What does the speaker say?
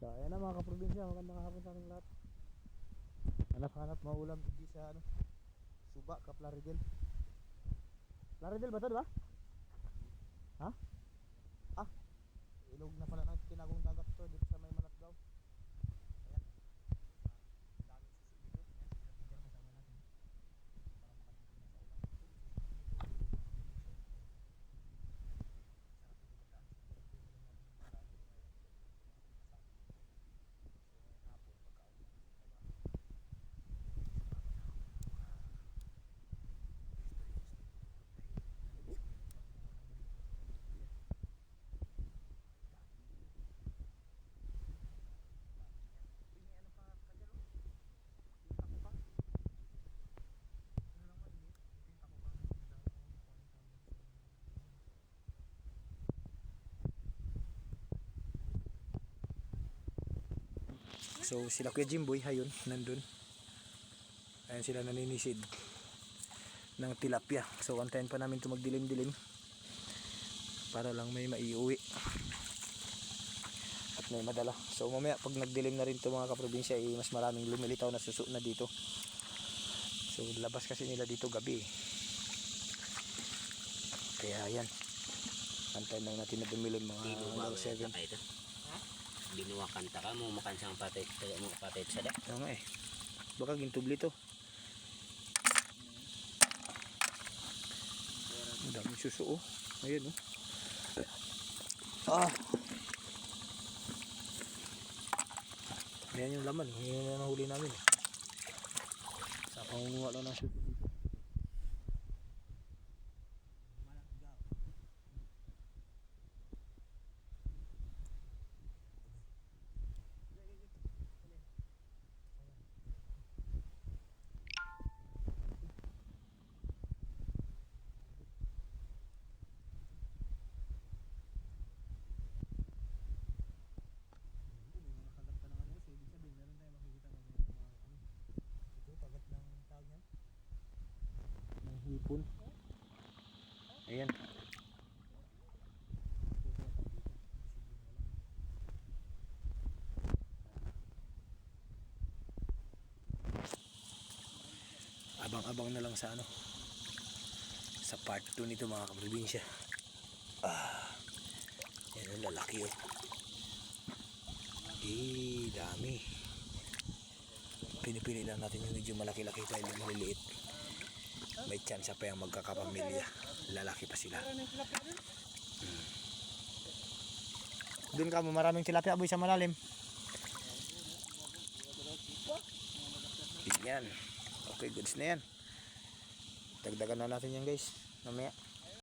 So ayan na mga kaprobinsya, magandang hapon sa ating lahat. Hanap-hanap maulam hindi sa ano, suba ka Plaridel. Plaridel ba 'to, di ba? Ha? Ah. Ilog na pala ng tinagong dagat to dito sa may Manatgaw. Ayan. Ah, daming susi dito. Ayan, picture kasama natin. Para makatikin na sa ulam. So sila Kuya Jimboy, ayun, nandun. Ayan sila naninisid ng tilapia. So antayin pa namin ito magdilim-dilim para lang may maiuwi at may madala. So mamaya pag nagdilim na rin ito mga kaprobinsya, eh, mas maraming lumilitaw na suso na dito. So labas kasi nila dito gabi. Kaya yan. Antayin lang natin na dumilim mga Binuwa alas ka 7. Ito. Binuwa kanta ka mo makan sang patay taga mo patay sa da. Nga eh. Baka gintubli to. Ang daming suso oh. Ayan oh. Ah. Ayan yung laman. Yan yung nahuli namin eh. Sa pangunguha lang ng suso hipon. Ayan. Abang-abang na lang sa ano sa part 2 nito mga kaprobinsya. Ah. Yan ang lalaki oh. Eh, dami. Pinipili lang natin yung medyo malaki-laki tayo yung maliliit may chance pa yung magkakapamilya. Lalaki pa sila. Hmm. doon ka mo maraming tilapia boy sa malalim. Yan. Okay goods na yan. Dagdagan na natin yan guys. Mamaya